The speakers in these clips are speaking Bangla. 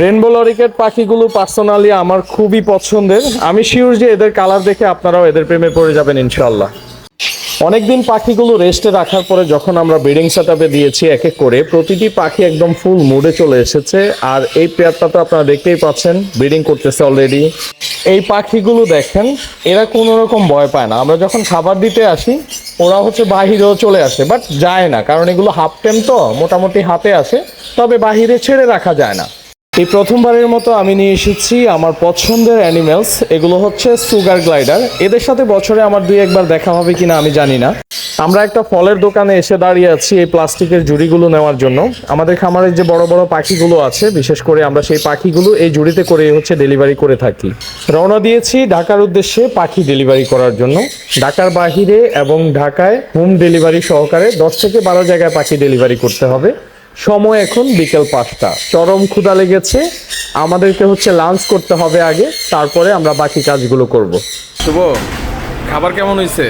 রেনবো লরিকেট পাখিগুলো পার্সোনালি আমার খুবই পছন্দের। আমি শিওর যে এদের কালার দেখে আপনারাও এদের প্রেমে পড়ে যাবেন ইনশাল্লাহ অনেকদিন পাখিগুলো রেস্টে রাখার পরে যখন আমরা ব্রিডিং সেটআপে দিয়েছি এক এক করে, প্রতিটি পাখি একদম ফুল মুডে চলে এসেছে। আর এই পেয়ারটা তো আপনারা দেখতেই পাচ্ছেন ব্রিডিং করতেছে অলরেডি এই পাখিগুলো দেখেন, এরা কোনো রকম ভয় পায় না। আমরা যখন খাবার দিতে আসি, ওরা হচ্ছে বাহিরেও চলে আসে বাট যায় না। কারণ এগুলো হাফ টেম তো, মোটামুটি হাতে আসে, তবে বাহিরে ছেড়ে রাখা যায় না। এই প্রথমবারের মতো আমি নিয়ে এসেছি আমার পছন্দের অ্যানিমেলস এগুলো হচ্ছে সুগার গ্লাইডার এদের সাথে বছরে আমার দুই একবার দেখা হবে কিনা আমি জানি না। আমরা একটা ফলের দোকানে এসে দাঁড়িয়ে আছি এই প্লাস্টিকের জুড়িগুলো নেওয়ার জন্য। আমাদের খামারের যে বড় বড় পাখিগুলো আছে, বিশেষ করে আমরা সেই পাখিগুলো এই জুড়িতে করে হচ্ছে ডেলিভারি করে থাকি। রওনা দিয়েছি ঢাকার উদ্দেশ্যে পাখি ডেলিভারি করার জন্য। ঢাকার বাহিরে এবং ঢাকায় হোম ডেলিভারি সহকারে দশ থেকে বারো জায়গায় পাখি ডেলিভারি করতে হবে। সময় এখন বিকেল পাঁচটা। চরম ক্ষুদা লেগেছে। আমাদেরকে হচ্ছে লাঞ্চ করতে হবে আগে তারপরে আমরা বাকি কাজগুলো করব। শুভ খাবার কেমন হয়েছে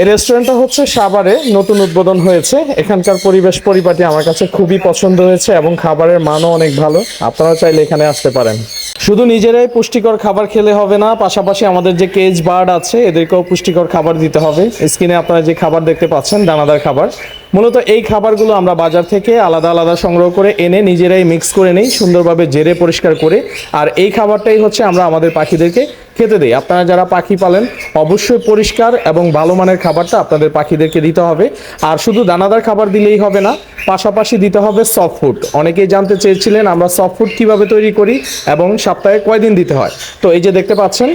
এই রেস্টুরেন্টটা হচ্ছে সাভারে নতুন উদ্বোধন হয়েছে। এখানকার পরিবেশ পরিপাটি আমার কাছে খুবই পছন্দ হয়েছে এবং খাবারের মানও অনেক ভালো। আপনারা চাইলে এখানে আসতে পারেন। শুধু নিজেরাই পুষ্টিকর খাবার খেলে হবে না পাশাপাশি আমাদের যে কেজ বার্ড আছে এদেরকেও পুষ্টিকর খাবার দিতে হবে। স্ক্রিনে আপনারা যে খাবার দেখতে পাচ্ছেন দানাদার খাবার। মূলত এই খাবারগুলো আমরা বাজার থেকে আলাদা আলাদা সংগ্রহ করে এনে নিজেরাই মিক্স করে নিই, সুন্দরভাবে জেরে পরিষ্কার করে। আর এই খাবারটাই হচ্ছে আমরা আমাদের পাখিদেরকে খেতে দিই। আপনারা যারা পাখি পালেন, অবশ্যই পরিষ্কার এবং ভালো মানের খাবারটা আপনাদের পাখিদেরকে দিতে হবে। আর শুধু দানাদার খাবার দিলেই হবে না, পাশাপাশি দিতে হবে সফট ফুড অনেকেই জানতে চেয়েছিলেন আমরা সফট ফুড কীভাবে তৈরি করি এবং সপ্তাহে কয়দিন দিতে হয়। তো এই যে দেখতে পাচ্ছেন,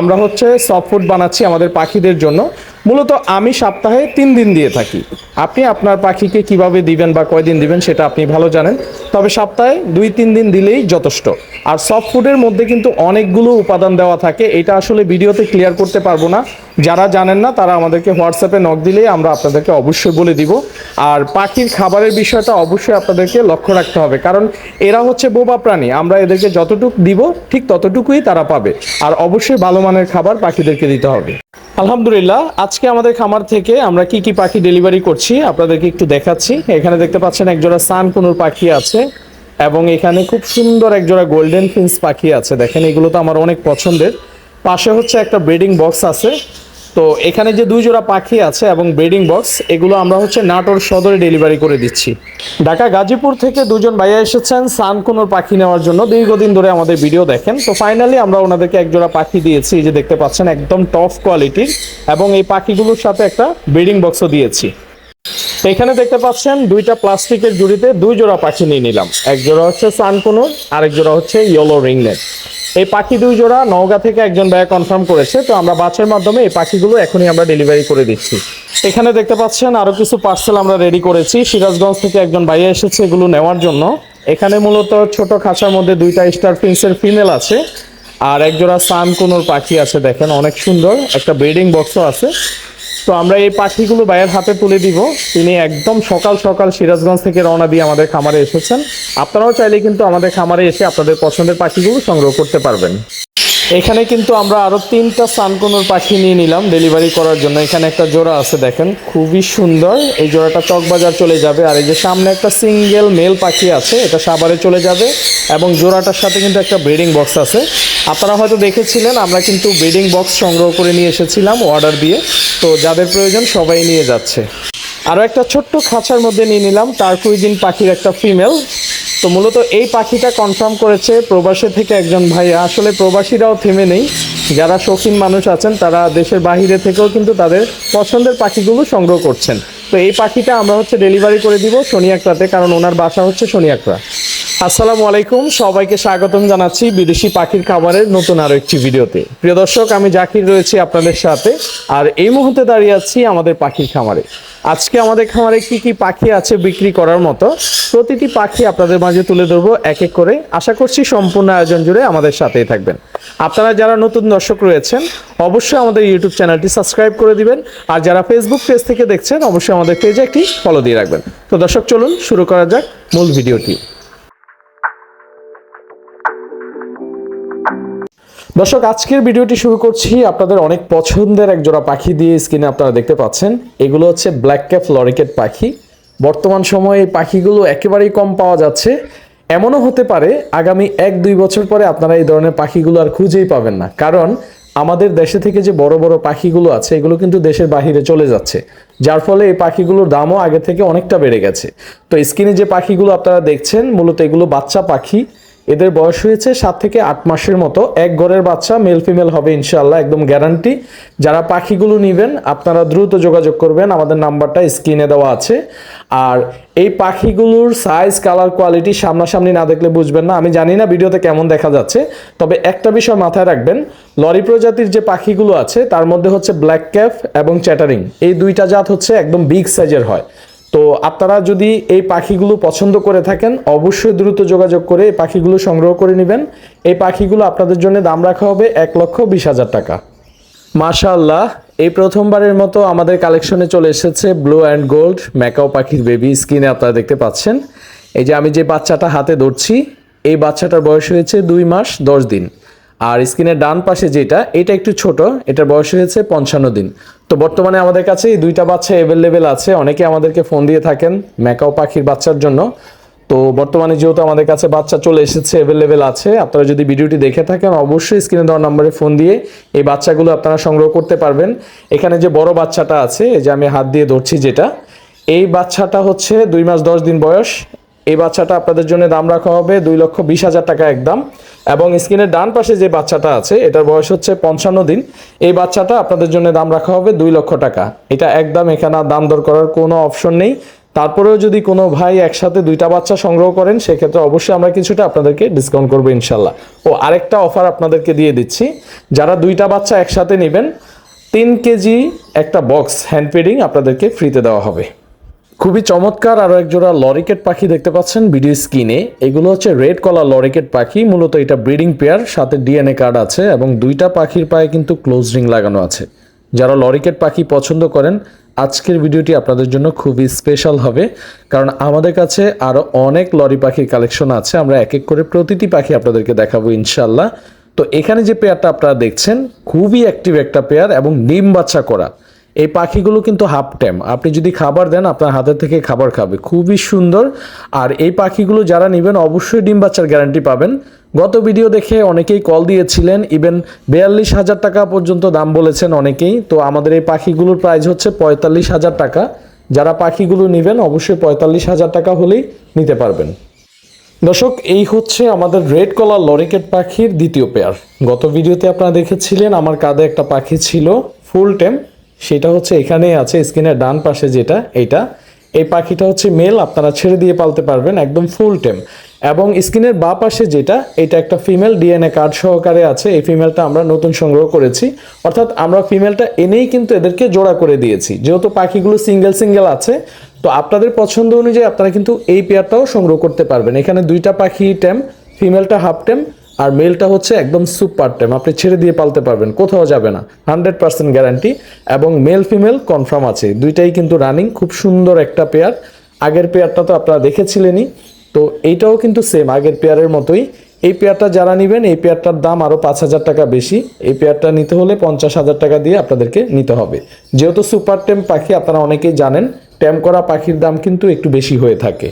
আমরা হচ্ছে সফট ফুড বানাচ্ছি আমাদের পাখিদের জন্য। মূলত আমি সপ্তাহে তিন দিন দিয়ে থাকি। আপনি আপনার পাখিকে কীভাবে দিবেন বা কয়দিন দিবেন সেটা আপনি ভালো জানেন। তবে সপ্তাহে দুই, তিন দিন দিলেই যথেষ্ট। আর সফট ফুডের মধ্যে কিন্তু অনেকগুলো উপাদান দেওয়া থাকে। এটা আসলে ভিডিওতে ক্লিয়ার করতে পারব না। যারা জানেন না, তারা আমাদেরকে হোয়াটসঅ্যাপে নক দিলেই আমরা আপনাদেরকে অবশ্যই বলে দিব। আর পাখির খাবারের বিষয়টা অবশ্যই আপনাদেরকে লক্ষ্য রাখতে হবে। কারণ এরা হচ্ছে বোবা প্রাণী। আমরা এদেরকে যতটুকু দিব, ঠিক ততটুকুই তারা পাবে। আর অবশ্যই ভালো মানের খাবার পাখিদেরকে দিতে হবে। আলহামদুলিল্লাহ, আজকে আমাদের খামার থেকে আমরা কি কি পাখি ডেলিভারি করছি আপনাদেরকে একটু দেখাচ্ছি। এখানে দেখতে পাচ্ছেন একজোড়া সান কুনুর পাখি আছে এবং এখানে খুব সুন্দর একজোড়া গোল্ডেন ফিন্স পাখি আছে। দেখেন, এগুলো তো আমার অনেক পছন্দের। পাশে হচ্ছে একটা ব্রিডিং বক্স আছে। তো এখানে যে দুই জোড়া পাখি আছে এবং ব্রিডিং বক্স এগুলো আমরা হচ্ছে নাটোর সদরে ডেলিভারি করে দিচ্ছি। ঢাকা গাজীপুর থেকে দুজন ভাইয়া এসেছেন সান কোনোর পাখি নেওয়ার জন্য। দীর্ঘদিন ধরে আমাদের ভিডিও দেখেন। তো ফাইনালি আমরা ওনাদেরকে এক জোড়া পাখি দিয়েছি যে দেখতে পাচ্ছেন, একদম টপ কোয়ালিটির এবং এই পাখিগুলোর সাথে একটা ব্রিডিং বক্সও দিয়েছি। এখানে দেখতে পাচ্ছেন, দুইটা প্লাস্টিকের জুড়িতে দুই জোড়া পাখি নিয়ে নিলাম। এক জোড়া হচ্ছে সানকুনুর, আরেক জোড়া হচ্ছে ইয়েলো রিংনেট এই পাখি দুই জোড়া নওগাঁ থেকে একজন ভাইয়া কনফার্ম করেছে, তো আমরা বাসের মাধ্যমে এই পাখিগুলো এখনই আমরা ডেলিভারি করে দিচ্ছি। এখানে দেখতে পাচ্ছেন আরও কিছু পার্সেল আমরা রেডি করেছি। সিরাজগঞ্জ থেকে একজন ভাইয়া এসেছে এগুলো নেওয়ার জন্য। এখানে মূলত ছোট খাঁচার মধ্যে দুইটা স্টার প্রিন্সের ফিমেল আছে, আর এক জোড়া সান কোনোর পাখি আছে দেখেন, অনেক সুন্দর। একটা ব্রিডিং বক্সও আছে। তো আমরা এই পাখিগুলো ভাইয়ের হাতে তুলে দিব। তিনি একদম সকাল সকাল সিরাজগঞ্জ থেকে রওনা দিয়ে আমাদের খামারে এসেছেন। আপনারাও চাইলে কিন্তু আমাদের খামারে এসে আপনাদের পছন্দের পাখিগুলো সংগ্রহ করতে পারবেন। এখানে কিন্তু আমরা আরও তিনটা সানকোনোর পাখি নিয়ে নিলাম ডেলিভারি করার জন্য। এখানে একটা জোড়া আছে দেখেন, খুবই সুন্দর। এই জোড়াটা চকবাজার চলে যাবে। আর এই যে সামনে একটা সিঙ্গেল মেল পাখি আছে, এটা সাভারে চলে যাবে। এবং জোড়াটার সাথে কিন্তু একটা ব্রিডিং বক্স আছে। আপনারা হয়তো দেখেছিলেন, আমরা কিন্তু ব্রিডিং বক্স সংগ্রহ করে নিয়ে এসেছিলাম অর্ডার দিয়ে। তো যাদের প্রয়োজন, সবাই নিয়ে যাচ্ছে। আরও একটা ছোট্ট খাঁচার মধ্যে নিয়ে নিলাম, টার্কুইজিন পাখির একটা ফিমেল। তো মূলত এই পাখিটা কনফার্ম করেছে প্রবাসী থেকে একজন ভাইয়া আসলে প্রবাসীরাও থেমে নেই। যারা শৌখিন মানুষ আছেন, তারা দেশের বাহিরে থেকেও কিন্তু তাদের পছন্দের পাখিগুলো সংগ্রহ করছেন। তো এই পাখিটা আমরা হচ্ছে ডেলিভারি করে দিব শনিয়াকড়াতে কারণ ওনার বাসা হচ্ছে শনিয়াকড়া আসসালামু আলাইকুম, সবাইকে স্বাগতম জানাচ্ছি বিদেশি পাখির খাবারের নতুন আরও একটি ভিডিওতে। প্রিয় দর্শক, আমি জাকির রয়েছি আপনাদের সাথে, আর এই মুহূর্তে দাঁড়িয়ে আছি আমাদের পাখির খামারে। আজকে আমাদের খামারে কি কি পাখি আছে বিক্রি করার মতো? প্রতিটি পাখি আপনাদের মাঝে তুলে ধরবো এক এক করে। আশা করছি সম্পূর্ণ আয়োজন জুড়ে আমাদের সাথেই থাকবেন। আপনারা যারা নতুন দর্শক রয়েছেন, অবশ্যই আমাদের ইউটিউব চ্যানেলটি সাবস্ক্রাইব করে দিবেন। আর যারা ফেসবুক পেজ থেকে দেখছেন, অবশ্যই আমাদের পেজে একটি ফলো দিয়ে রাখবেন। তো দর্শক, চলুন শুরু করা যাক মূল ভিডিওটি। দর্শক, আজকের ভিডিওটি শুরু করছি আপনাদের অনেক পছন্দের এক জোড়া পাখি দিয়ে স্ক্রিনে আপনারা দেখতে পাচ্ছেন। এগুলো হচ্ছে ব্ল্যাক ক্যাপ লরিকেট পাখি। বর্তমান সময়ে এই পাখিগুলো একেবারেই কম পাওয়া যাচ্ছে। এমনও হতে পারে আগামী এক দুই বছর পরে আপনারা এই ধরনের পাখিগুলো আর খুঁজেই পাবেন না। কারণ আমাদের দেশে থেকে যে বড় বড় পাখিগুলো আছে, এগুলো কিন্তু দেশের বাহিরে চলে যাচ্ছে। যার ফলে এই পাখিগুলোর দামও আগে থেকে অনেকটা বেড়ে গেছে। তো স্ক্রিনে যে পাখিগুলো আপনারা দেখছেন, মূলত এগুলো বাচ্চা পাখি। এদের বয়স হয়েছে সাত থেকে আট মাসের মতো। এক ঘরের বাচ্চা মেল ফিমেল হবে ইনশাল্লাহ একদম গ্যারান্টি যারা পাখিগুলো নেবেন, আপনারা দ্রুত যোগাযোগ করবেন। আমাদের নাম্বারটা স্ক্রিনে দেওয়া আছে। আর এই পাখিগুলোর সাইজ কালার কোয়ালিটি সামনাসামনি না দেখলে বুঝবেন না। আমি জানি না ভিডিওতে কেমন দেখা যাচ্ছে। তবে একটা বিষয় মাথায় রাখবেন, লরি প্রজাতির যে পাখিগুলো আছে, তার মধ্যে হচ্ছে ব্ল্যাক ক্যাফ এবং চ্যাটারিং এই দুইটা জাত হচ্ছে একদম বিগ সাইজের হয়। তো আপনারা যদি এই পাখিগুলো পছন্দ করে থাকেন, অবশ্যই দ্রুত যোগাযোগ করে এই পাখিগুলো সংগ্রহ করে নেবেন। এই পাখিগুলো আপনাদের জন্য দাম রাখা হবে এক লক্ষ বিশ হাজার টাকা। মাশাআল্লাহ, এই প্রথমবারের মতো আমাদের কালেকশনে চলে এসেছে ব্লু অ্যান্ড গোল্ড ম্যাকাও পাখির বেবি স্কিনে আপনারা দেখতে পাচ্ছেন। এই যে আমি যে বাচ্চাটা হাতে ধরছি, এই বাচ্চাটার বয়স হয়েছে দুই মাস দশ দিন। আর স্ক্রিনের ডান পাশে যেটা, এটা একটু ছোট, এটার বয়স হয়েছে পঞ্চান্ন দিন। তো বর্তমানে আমাদের কাছে এই দুইটা বাচ্চা অ্যাভেলেবেল আছে, অনেকে আমাদেরকে ফোন দিয়ে থাকেন ম্যাকাও পাখির বাচ্চার জন্য। তো বর্তমানে যেহেতু আমাদের কাছে বাচ্চা চলে এসেছে অ্যাভেলেবেল আছে, আপনারা যদি ভিডিওটি দেখে থাকেন, অবশ্যই স্ক্রিনে দেওয়া নাম্বারে ফোন দিয়ে এই বাচ্চাগুলো আপনারা সংগ্রহ করতে পারবেন। এখানে যে বড় বাচ্চাটা আছে, এই যে আমি হাত দিয়ে ধরছি যেটা, এই বাচ্চাটা হচ্ছে দুই মাস দশ দিন বয়স। এই বাচ্চাটা আপনাদের জন্য দাম রাখা হবে দুই লক্ষ বিশ হাজার টাকা একদম। এবং স্ক্রিনের ডান পাশে যে বাচ্চাটা আছে, এটার বয়স হচ্ছে পঞ্চান্ন দিন। এই বাচ্চাটা আপনাদের জন্য দাম রাখা হবে দুই লক্ষ টাকা। এটা একদম এখানে দাম দর করার কোনো অপশন নেই। তারপরেও যদি কোনো ভাই একসাথে দুইটা বাচ্চা সংগ্রহ করেন, সেক্ষেত্রে অবশ্যই আমরা কিছুটা আপনাদেরকে ডিসকাউন্ট করব ইনশাল্লাহ। ও আরেকটা অফার আপনাদেরকে দিয়ে দিচ্ছি। যারা দুইটা বাচ্চা একসাথে নেবেন, তিন কেজি একটা বক্স হ্যান্ড ফিডিং আপনাদেরকে ফ্রিতে দেওয়া হবে। খুবই চমৎকার আরও এক জোড়া লরিকেট পাখি দেখতে পাচ্ছেন ভিডিও স্ক্রিনে এগুলো হচ্ছে রেড কলার লরিকেট পাখি, মূলত এটা ব্রিডিং পেয়ার, সাথে ডিএনএ কার্ড আছে এবং দুইটা পাখির পায়ে কিন্তু ক্লোজ রিং লাগানো আছে। যারা লরিকেট পাখি পছন্দ করেন, আজকের ভিডিওটি আপনাদের জন্য খুবই স্পেশাল হবে, কারণ আমাদের কাছে আরও অনেক লরি পাখির কালেকশন আছে, আমরা এক এক করে প্রতিটি পাখি আপনাদেরকে দেখাবো ইনশাল্লাহ তো এখানে যে পেয়ারটা আপনারা দেখছেন, খুবই অ্যাক্টিভ একটা পেয়ার এবং ডিম বাচ্চা করা। এই পাখিগুলো কিন্তু হাফ টাইম আপনি যদি খাবার দেন, আপনার হাতের থেকে খাবার খাবে। খুবই সুন্দর। আর এই পাখিগুলো যারা নেবেন, অবশ্যই ডিম বাচ্চার গ্যারান্টি পাবেন। গত ভিডিও দেখে অনেকেই কল দিয়েছিলেন। ইভেন বিয়াল্লিশ হাজার টাকা পর্যন্ত দাম বলেছেন অনেকেই। তো আমাদের এই পাখিগুলোর প্রাইস হচ্ছে পঁয়তাল্লিশ হাজার টাকা। যারা পাখিগুলো নেবেন, অবশ্যই পঁয়তাল্লিশ হাজার টাকা হলেই নিতে পারবেন। দর্শক, এই হচ্ছে আমাদের রেড কলার লরিকেট পাখির দ্বিতীয় পেয়ার গত ভিডিওতে আপনারা দেখেছিলেন, আমার কাঁধে একটা পাখি ছিল ফুল টেম সেটা হচ্ছে এখানেই আছে স্ক্রিনের ডান পাশে যেটা এটা এই পাখিটা হচ্ছে মেল আপনারা ছেড়ে দিয়ে পালতে পারবেন একদম ফুল টেম এবং স্ক্রিনের বা পাশে যেটা, এটা একটা ফিমেল ডিএনএ কার্ড সহকারে আছে, এই ফিমেলটা আমরা নতুন সংগ্রহ করেছি। অর্থাৎ আমরা ফিমেলটা এনেই কিন্তু এদেরকে জোড়া করে দিয়েছি। যেহেতু পাখিগুলো সিঙ্গেল সিঙ্গেল আছে, তো আপনাদের পছন্দ অনুযায়ী আপনারা কিন্তু এই পেয়ারটাও সংগ্রহ করতে পারবেন। এখানে দুইটা পাখি টেম ফিমেলটা হাফ টেম আর মেলটা হচ্ছে একদম সুপার টেম আপনি ছেড়ে দিয়ে পালতে পারবেন, কোথাও যাবে না। হান্ড্রেড পার্সেন্ট গ্যারান্টি এবং মেল ফিমেল কনফার্ম আছে। দুইটাই কিন্তু রানিং খুব সুন্দর একটা পেয়ার আগের পেয়ারটা তো আপনারা দেখেছিলেনই, তো এইটাও কিন্তু সেম আগের পেয়ারের মতোই। এই পেয়ারটা যারা নেবেন, এই পেয়ারটার দাম আরও পাঁচ হাজার টাকা বেশি। এই পেয়ারটা নিতে হলে পঞ্চাশ হাজার টাকা দিয়ে আপনাদেরকে নিতে হবে। যেহেতু সুপার টেম পাখি আপনারা অনেকেই জানেন ট্যাম করা পাখির দাম কিন্তু একটু বেশি হয়ে থাকে।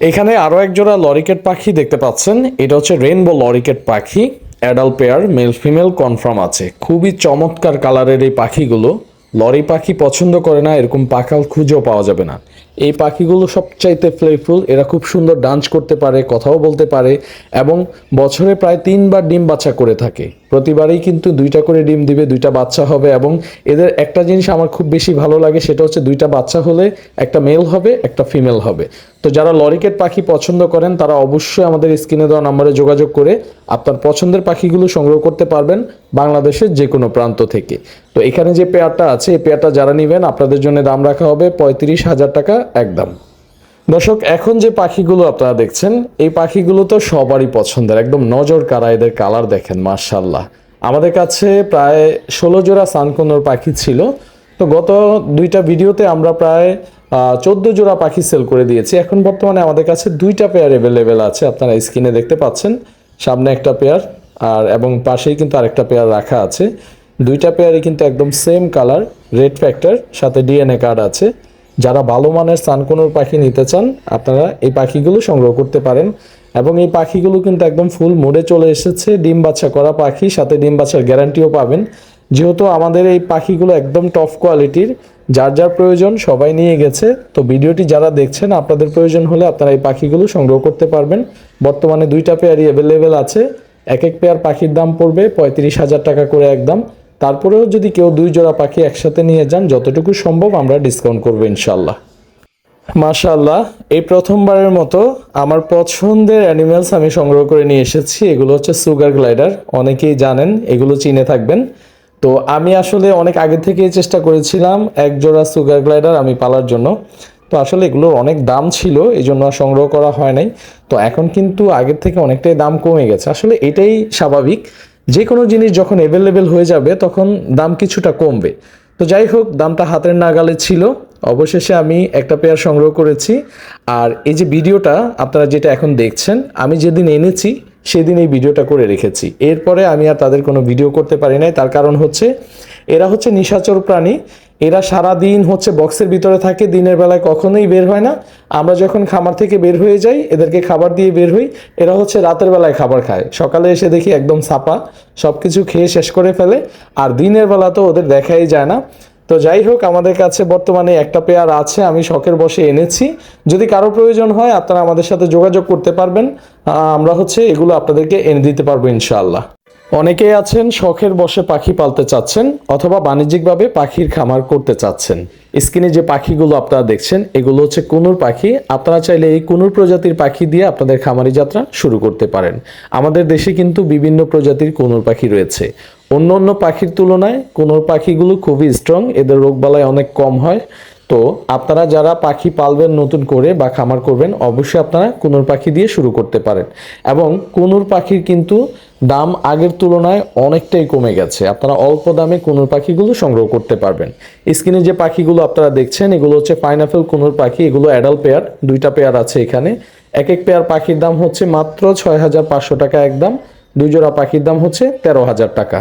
এখানে আরও এক জোড়া লরিকেট পাখি দেখতে পাচ্ছেন। এটা হচ্ছে রেনবো লরিকেট পাখি। Adult pair male female confirm আছে। খুবই চমৎকার কালারের এই পাখিগুলো। লরি পাখি পছন্দ করে না, এরকম পাখাল খুঁজেও পাওয়া যাবে না। এই পাখিগুলো সবচাইতে প্লেফুল এরা খুব সুন্দর ডান্স করতে পারে, কথাও বলতে পারে, এবং বছরে প্রায় তিনবার ডিম বাচ্চা করে থাকে। প্রতিবারই কিন্তু দুইটা করে ডিম দিবে, দুইটা বাচ্চা হবে এবং এদের একটা জিনিস আমার খুব বেশি ভালো লাগে, সেটা হচ্ছে দুইটা বাচ্চা হলে একটা মেল হবে, একটা ফিমেল হবে। তো যারা লরিকেট পাখি পছন্দ করেন, তারা অবশ্যই আমাদের স্ক্রিনে দেওয়া নাম্বারে যোগাযোগ করে আপনার পছন্দের পাখিগুলো সংগ্রহ করতে পারবেন বাংলাদেশের যে কোনো প্রান্ত থেকে। তো এখানে যে পেয়ারটা আছে, এই পেয়ারটা যারা নেবেন, আপনাদের জন্য দাম রাখা হবে পঁয়ত্রিশ হাজার টাকা একদম। দর্শক, এখন যে পাখিগুলো আপনারা দেখছেন, এই পাখিগুলো তো সবারই পছন্দের, একদম নজর কারা এদের কালার দেখেন মার্শাল্লাহ আমাদের কাছে প্রায় ষোলো জোড়া সানকোনোর পাখি ছিল। তো গত দুইটা ভিডিওতে আমরা প্রায় চোদ্দ জোড়া পাখি সেল করে দিয়েছি। এখন বর্তমানে আমাদের কাছে দুইটা পেয়ার অ্যাভেলেবেল আছে, আপনারা স্ক্রিনে দেখতে পাচ্ছেন। সামনে একটা পেয়ার আর, এবং পাশেই কিন্তু আরেকটা পেয়ার রাখা আছে। দুইটা পেয়ারই কিন্তু একদম সেম কালার রেড ফ্যাক্টর সাথে ডিএনএ কার্ড আছে। যারা ভালো মানের সানকোনোর পাখি নিতে চান, আপনারা এই পাখিগুলো সংগ্রহ করতে পারেন। এবং এই পাখিগুলো কিন্তু একদম ফুল মোডে চলে এসেছে, ডিম বাচ্চা করা পাখি, সাথে ডিম বাচ্চার গ্যারান্টিও পাবেন। যেহেতু আমাদের এই পাখিগুলো একদম টপ কোয়ালিটির যার যার প্রয়োজন সবাই নিয়ে গেছে। তো ভিডিওটি যারা দেখছেন, আপনাদের প্রয়োজন হলে আপনারা এই পাখিগুলো সংগ্রহ করতে পারবেন। বর্তমানে দুইটা পেয়ারই অ্যাভেলেবেল আছে। এক এক পেয়ার পাখির দাম পড়বে পঁয়ত্রিশ হাজার টাকা করে একদম। তারপরেও যদি কেউ দুই জোড়া পাখি একসাথে নিয়ে যান, যতটুকু সম্ভব আমরা ডিসকাউন্ট করব ইনশাল্লাহ মাশাল্লাহ এই প্রথমবারের মতো আমার পছন্দের অ্যানিমেলস আমি সংগ্রহ করে নিয়ে এসেছি। এগুলো হচ্ছে সুগার গ্লাইডার অনেকেই জানেন, এগুলো চিনে থাকবেন। তো আমি আসলে অনেক আগে থেকেই চেষ্টা করেছিলাম এক জোড়া সুগার গ্লাইডার আমি পালার জন্য। তো আসলে এগুলোর অনেক দাম ছিল এই জন্য সংগ্রহ করা হয় নাই। তো এখন কিন্তু আগের থেকে অনেকটাই দাম কমে গেছে। আসলে এটাই স্বাভাবিক যে কোনো জিনিস যখন অ্যাভেলেবেল হয়ে যাবে, তখন দাম কিছুটা কমবে। তো যাই হোক, দামটা হাতের নাগালে ছিল। অবশেষে আমি একটা পেয়ার সংগ্রহ করেছি। আর এই যে ভিডিওটা, আপনারা যেটা এখন দেখছেন, আমি যেদিন এনেছি, সেদিন এই ভিডিওটা করে রেখেছি। এরপরে আমি আর তাদের কোনো ভিডিও করতে পারি নাই। তার কারণ হচ্ছে এরা হচ্ছে নিশাচর প্রাণী। এরা সারা দিন হচ্ছে বক্সের ভিতরে থাকে, দিনের বেলায় কখনোই বের হয় না। আমরা যখন খামার থেকে বের হয়ে যাই, এদেরকে খাবার দিয়ে বের হই, এরা হচ্ছে রাতের বেলায় খাবার খায়। সকালে এসে দেখি একদম ছাপা সব কিছু খেয়ে শেষ করে ফেলে, আর দিনের বেলা তো ওদের দেখাই যায় না। তো যাই হোক, আমাদের কাছে বর্তমানে একটা পেয়ার আছে, আমি শখের বসে এনেছি। যদি কারও প্রয়োজন হয়, আপনারা আমাদের সাথে যোগাযোগ করতে পারবেন। আমরা হচ্ছে এগুলো আপনাদেরকে এনে দিতে পারব ইনশাআল্লাহ। অনেকেই আছেন, শখের বসে পাখি পালতে চাচ্ছেন অথবা বাণিজ্যিকভাবে পাখির খামার করতে চাচ্ছেন। স্ক্রিনে যে পাখিগুলো আপনারা দেখছেন, এগুলো হচ্ছে কুনুর পাখি। আপনারা চাইলে এই কুনুর প্রজাতির পাখি দিয়ে আপনাদের খামারি যাত্রা শুরু করতে পারেন। আমাদের দেশে কিন্তু বিভিন্ন প্রজাতির কুনুর পাখি রয়েছে। অন্য অন্য পাখির তুলনায় কুনুর পাখিগুলো খুবই স্ট্রং এদের রোগবালাই অনেক কম হয়। তো আপনারা যারা পাখি পালবেন, নতুন করে বা খামার করবেন, অবশ্যই আপনারা কুনুর পাখি দিয়ে শুরু করতে পারেন। এবং কুনুর পাখির কিন্তু দাম আগের তুলনায় অনেকটাই কমে গেছে। আপনারা অল্প দামে কুনুর পাখিগুলো সংগ্রহ করতে পারবেন। স্ক্রিনে যে পাখিগুলো আপনারা দেখছেন, এগুলো হচ্ছে পাইনাপেল কুনুর পাখি, এগুলো অ্যাডাল্ট পেয়ার দুইটা পেয়ার আছে এখানে। এক এক পেয়ার পাখির দাম হচ্ছে মাত্র ছয় হাজার পাঁচশো টাকা একদম দুই জোড়া পাখির দাম হচ্ছে তেরো হাজার টাকা।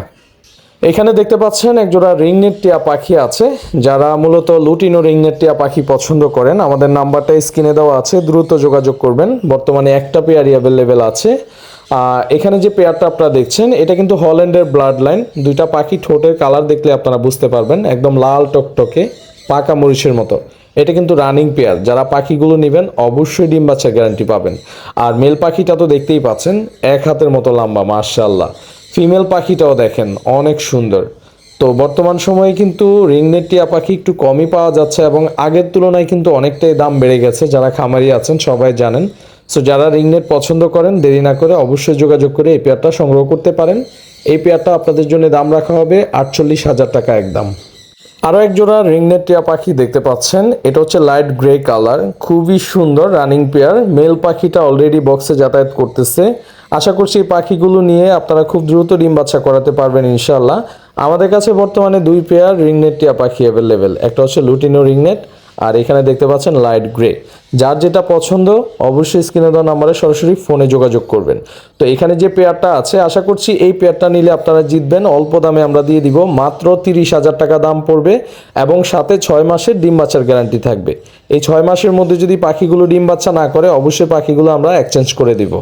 এখানে দেখতে পাচ্ছেন একজোড়া রিংনেট টিয়া পাখি আছে, যারা মূলত লুটিনো রিংনেট টিয়া পাখি পছন্দ করেন। আমাদের নাম্বারটা স্ক্রিনে দেওয়া আছে, দ্রুত যোগাযোগ করবেন। বর্তমানে একটা পেয়ারই অ্যাভেলেবেল আছে। এখানে যে পেয়ারটা আপনারা দেখছেন, এটা কিন্তু হল্যান্ডের ব্লাড লাইন দুইটা পাখি ঠোঁটের কালার দেখলে আপনারা বুঝতে পারবেন, একদম লাল টকটকে, পাকা মরিচের মতো। এটা কিন্তু রানিং পেয়ার। যারা পাখিগুলো নেবেন, অবশ্যই ডিম বাচ্চা গ্যারান্টি পাবেন। আর মেল পাখিটা তো দেখতেই পাচ্ছেন, এক হাতের মতো লম্বা মার্শাল্লাহ ফিমেল পাখিটাও দেখেন, অনেক সুন্দর। তো বর্তমান সময়ে কিন্তু রিংনেট টিয়া পাখি একটু কমই পাওয়া যাচ্ছে এবং আগের তুলনায় কিন্তু অনেকটাই দাম বেড়ে গেছে। যারা খামারি আছেন, সবাই জানেন। সো যারা রিংনেট পছন্দ করেন, দেরি না করে অবশ্যই যোগাযোগ করে এই পেয়ারটা সংগ্রহ করতে পারেন। এই পেয়ারটা আপনাদের জন্য দাম রাখা হবে আটচল্লিশ হাজার টাকা একদম। আরও এক জোড়া রিংনেট টিয়া পাখি দেখতে পাচ্ছেন। এটা হচ্ছে লাইট গ্রে কালার খুবই সুন্দর রানিং পেয়ার মেল পাখিটা অলরেডি বক্সে যাতায়াত করতেছে। আশা করছি এই পাখিগুলো নিয়ে আপনারা খুব দ্রুত ডিম বাচ্চা করাতে পারবেন ইনশাল্লাহ আমাদের কাছে বর্তমানে দুই পেয়ার রিংনেট টিয়া পাখি অ্যাভেলেবেল একটা হচ্ছে লুটিনো রিংনেট আর এখানে দেখতে পাচ্ছেন লাইট গ্রে যার যেটা পছন্দ, অবশ্যই স্ক্রিনে দেওয়া নাম্বারে সরাসরি ফোনে যোগাযোগ করবেন। তো এখানে যে পেয়ারটা আছে, আশা করছি এই পেয়ারটা নিলে আপনারা জিতবেন। অল্প দামে আমরা দিয়ে দিব, মাত্র তিরিশ হাজার টাকা দাম পড়বে এবং সাথে ছয় মাসের ডিম বাচ্চার গ্যারান্টি থাকবে। এই ছয় মাসের মধ্যে যদি পাখিগুলো ডিম বাচ্চা না করে, অবশ্যই পাখিগুলো আমরা এক্সচেঞ্জ করে দিব।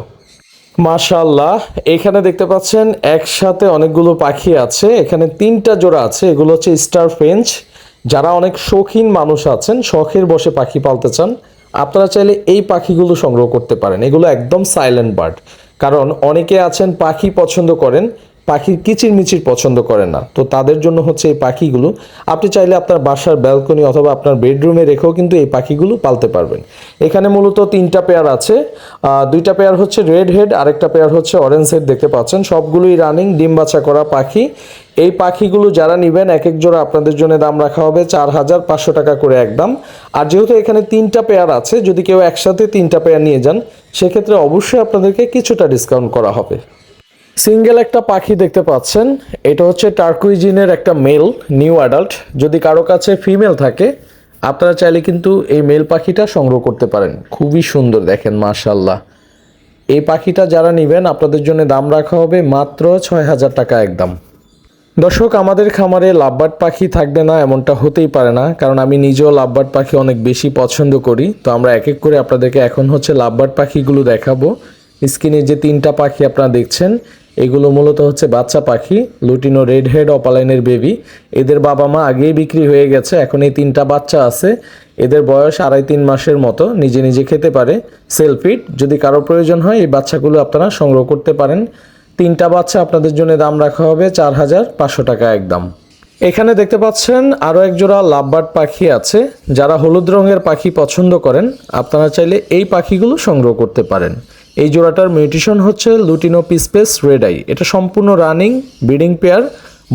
মাশাল্লাহ এখানে দেখতে পাচ্ছেন একসাথে অনেকগুলো পাখি আছে। এখানে তিনটা জোড়া আছে, এগুলো হচ্ছে স্টার ফ্রেঞ্চ যারা অনেক শৌখিন মানুষ আছেন, শখের বসে পাখি পালতে চান, আপনারা চাইলে এই পাখিগুলো সংগ্রহ করতে পারেন। এগুলো একদম সাইলেন্ট বার্ড কারণ অনেকে আছেন, পাখি পছন্দ করেন পাখির কিচির মিচির পছন্দ করেন না। তো তাদের জন্য হচ্ছে এই পাখিগুলো। আপনি চাইলে আপনার বাসার ব্যালকনি অথবা আপনার বেডরুমে রেখেও কিন্তু এই পাখিগুলো পালতে পারবেন। এখানে মূলত তিনটা পেয়ার আছে। দুইটা পেয়ার হচ্ছে রেড হেড আরেকটা পেয়ার হচ্ছে অরেঞ্জ হেড দেখতে পাচ্ছেন। সবগুলোই রানিং ডিম বাচ্চা করা পাখি। এই পাখিগুলো যারা নেবেন এক এক জোড়া আপনাদের জন্য দাম রাখা হবে চার হাজার পাঁচশো টাকা করে একদম আর যেহেতু এখানে তিনটা পেয়ার আছে, যদি কেউ একসাথে তিনটা পেয়ার নিয়ে যান, সেক্ষেত্রে অবশ্যই আপনাদেরকে কিছুটা ডিসকাউন্ট করা হবে। সিঙ্গেল একটা পাখি দেখতে পাচ্ছেন, এটা হচ্ছে টার্কুইজিনের একটা মেল নিউ অ্যাডাল্ট যদি কারও কাছে ফিমেল থাকে, আপনারা চাইলে কিন্তু এই মেল পাখিটা সংগ্রহ করতে পারেন। খুবই সুন্দর দেখেন মাশাল্লাহ এই পাখিটা যারা নেবেন, আপনাদের জন্য দাম রাখা হবে মাত্র ছয় হাজার টাকা একদম দর্শক, আমাদের খামারে লাভবার্ড পাখি থাকবে না এমনটা হতেই পারে না, কারণ আমি নিজেও লাভবার্ড পাখি অনেক বেশি পছন্দ করি। তো আমরা এক এক করে আপনাদেরকে এখন হচ্ছে লাভবার্ড পাখিগুলো দেখাবো। স্ক্রিনে যে তিনটা পাখি আপনারা দেখছেন, এগুলো মূলত হচ্ছে বাচ্চা পাখি, লুটিনো রেড হেড অপালাইনের বেবি। এদের বাবা মা আগেই বিক্রি হয়ে গেছে, এখন এই তিনটা বাচ্চা আছে। এদের বয়স আড়াই তিন মাসের মতো, নিজে নিজে খেতে পারে। সেলফিট, যদি কারও প্রয়োজন হয়, এই বাচ্চাগুলো আপনারা সংগ্রহ করতে পারেন। তিনটা বাচ্চা আপনাদের জন্য দাম রাখা হবে চার হাজার পাঁচশো টাকা একদম। এখানে দেখতে পাচ্ছেন আরও এক জোড়া লাভবার্ড পাখি আছে। যারা হলুদ রঙের পাখি পছন্দ করেন, আপনারা চাইলে এই পাখিগুলো সংগ্রহ করতে পারেন। এই জোড়াটার মিউটিশন হচ্ছে লুটিনো পিসপেস রেডাই এটা সম্পূর্ণ রানিং, ব্রিডিং পেয়ার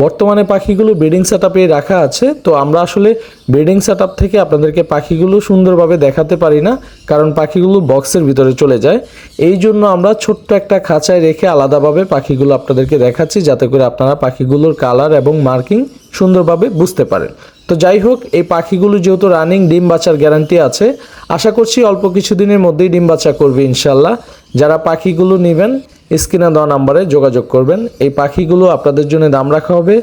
বর্তমানে পাখিগুলো ব্রিডিং সেট রাখা আছে, তো আমরা আসলে ব্রিডিং সেট থেকে আপনাদেরকে পাখিগুলো সুন্দরভাবে দেখাতে পারি না, কারণ পাখিগুলো বক্সের ভিতরে চলে যায়। এই জন্য আমরা ছোট্ট একটা খাঁচায় রেখে আলাদাভাবে পাখিগুলো আপনাদেরকে দেখাচ্ছি, যাতে করে আপনারা পাখিগুলোর কালার এবং মার্কিং সুন্দরভাবে বুঝতে পারেন। তো যাই হোক, এই পাখিগুলো যেহেতু রানিং ডিম বাচ্চার গ্যারান্টি আছে, আশা করছি অল্প কিছুদিনের মধ্যেই ডিম বাচ্চা করবে ইনশাল্লাহ যারা পাখিগুলো নেবেন, স্ক্রিনে দেওয়া নাম্বারে যোগাযোগ করবেন। এই পাখিগুলো আপনাদের জন্য দাম রাখা হবে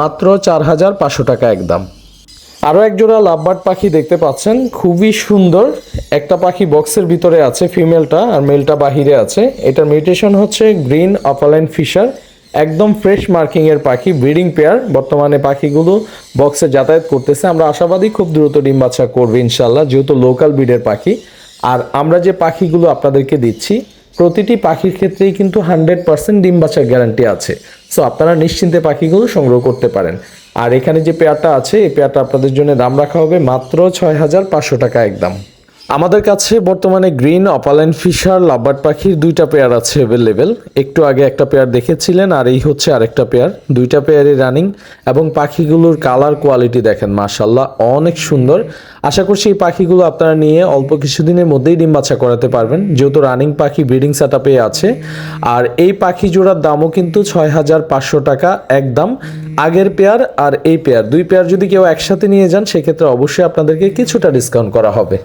মাত্র চার হাজার পাঁচশো টাকা একদম। আরও একজোড়া লাভবার্ড পাখি দেখতে পাচ্ছেন, খুবই সুন্দর। একটা পাখি বক্সের ভিতরে আছে ফিমেলটা আর মেলটা বাহিরে আছে। এটার মিউটেশন হচ্ছে গ্রিন অপালাইন ফিশার। একদম ফ্রেশ মার্কিং এর পাখি ব্রিডিং পেয়ার বর্তমানে পাখিগুলো বক্সে যাতায়াত করতেছে। আমরা আশাবাদী খুব দ্রুত ডিম বাচ্চা করবে ইনশাল্লাহ যেহেতু লোকাল ব্রিডের পাখি। আর আমরা যে পাখিগুলো আপনাদেরকে দিচ্ছি, প্রতিটি পাখির ক্ষেত্রেই কিন্তু হান্ড্রেড পার্সেন্ট ডিম বাচ্চার গ্যারান্টি আছে। সো আপনারা নিশ্চিন্তে পাখিগুলো সংগ্রহ করতে পারেন। আর এখানে যে পেয়ারটা আছে, এই পেয়ারটা আপনাদের জন্য দাম রাখা হবে মাত্র ছয় হাজার পাঁচশো টাকা একদম। আমাদের কাছে বর্তমানে গ্রিন, অপালাইন ফিশার, লাভবার্ড পাখির দুইটা পেয়ার আছে অ্যাভেলেবেল একটু আগে একটা পেয়ার দেখেছিলেন, আর এই হচ্ছে আরেকটা পেয়ার। দুইটা পেয়ারই রানিং এবং পাখিগুলোর কালার কোয়ালিটি দেখেন মাশাল্লাহ অনেক সুন্দর। আশা করছি এই পাখিগুলো আপনারা নিয়ে অল্প কিছুদিনের মধ্যেই ডিম বাচ্চা করাতে পারবেন। যেহেতু রানিং পাখি ব্রিডিং সেট আছে, আর এই পাখি জোড়ার দামও কিন্তু ছয় হাজার পাঁচশো টাকা একদম। আগের পেয়ার আর এই পেয়ার, দুই পেয়ার যদি কেউ একসাথে নিয়ে যান, সেক্ষেত্রে অবশ্যই আপনাদেরকে কিছুটা ডিসকাউন্ট করা হবে।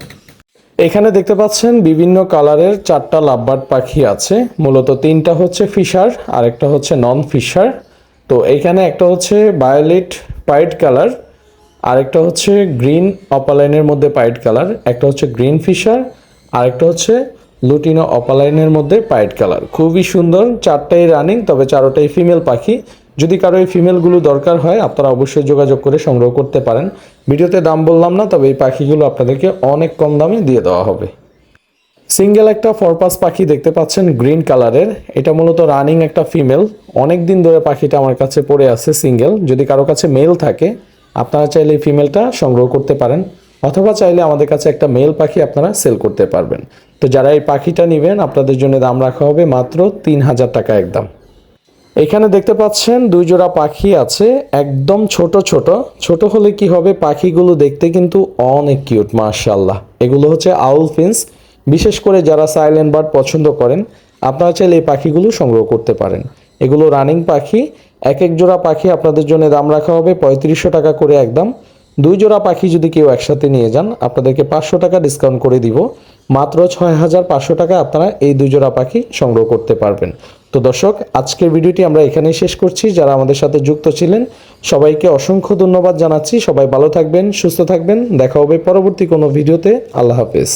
এখানে দেখতে পাচ্ছেন বিভিন্ন কালারের চারটা লাভবার্ড পাখি আছে। মূলত তিনটা হচ্ছে ফিশার আর একটা হচ্ছে নন ফিশার তো এখানে একটা হচ্ছে বায়োলেট পাইট কালার আরেকটা হচ্ছে গ্রিন অপালাইনের মধ্যে পাইট কালার একটা হচ্ছে গ্রিন ফিশার আরেকটা হচ্ছে লুটিনো অপালাইনের মধ্যে পাইট কালার খুবই সুন্দর, চারটাই রানিং তবে চারোটাই ফিমেল পাখি। যদি কারও এই ফিমেলগুলো দরকার হয়, আপনারা অবশ্যই যোগাযোগ করে সংগ্রহ করতে পারেন। ভিডিওতে দাম বললাম না, তবে এই পাখিগুলো আপনাদেরকে অনেক কম দামে দিয়ে দেওয়া হবে। সিঙ্গেল একটা ফরপাস পাখি দেখতে পাচ্ছেন গ্রিন কালারের। এটা মূলত রানিং একটা ফিমেল। অনেক দিন ধরে পাখিটা আমার কাছে পড়ে আছে সিঙ্গেল। যদি কারও কাছে মেল থাকে, আপনারা চাইলে এই ফিমেলটা সংগ্রহ করতে পারেন। অথবা চাইলে আমাদের কাছে একটা মেল পাখি আপনারা সেল করতে পারবেন। তো যারা এই পাখিটা নেবেন, আপনাদের জন্য দাম রাখা হবে মাত্র তিন হাজার টাকা একদম। এখানে দেখতে পাচ্ছেন দুই জোড়া পাখি আছে, একদম ছোট ছোট। ছোট হলে কি হবে? পাখিগুলো দেখতে কিন্তু অনেক কিউট মার্শাল্লাহ এগুলো হচ্ছে আউল ফিন্স। বিশেষ করে যারা সাইলেন্ট বার্ড পছন্দ করেন, আপনারা চাইলে এই পাখিগুলো সংগ্রহ করতে পারেন। এগুলো রানিং পাখি। এক এক জোড়া পাখি আপনাদের জন্য দাম রাখা হবে পঁয়ত্রিশশো টাকা করে একদম। দুই জোড়া পাখি যদি কেউ একসাথে নিয়ে যান, আপনাদেরকে পাঁচশো টাকা ডিসকাউন্ট করে দিব। মাত্র ছয় হাজার পাঁচশো টাকা আপনারা এই দুই জোড়া পাখি সংগ্রহ করতে পারবেন। তো দর্শক, আজকের ভিডিওটি আমরা এখানেই শেষ করছি। যারা আমাদের সাথে যুক্ত ছিলেন, সবাইকে অসংখ্য ধন্যবাদ জানাচ্ছি। সবাই ভালো থাকবেন, সুস্থ থাকবেন। দেখা হবে পরবর্তী কোনো ভিডিওতে। আল্লাহ হাফেজ।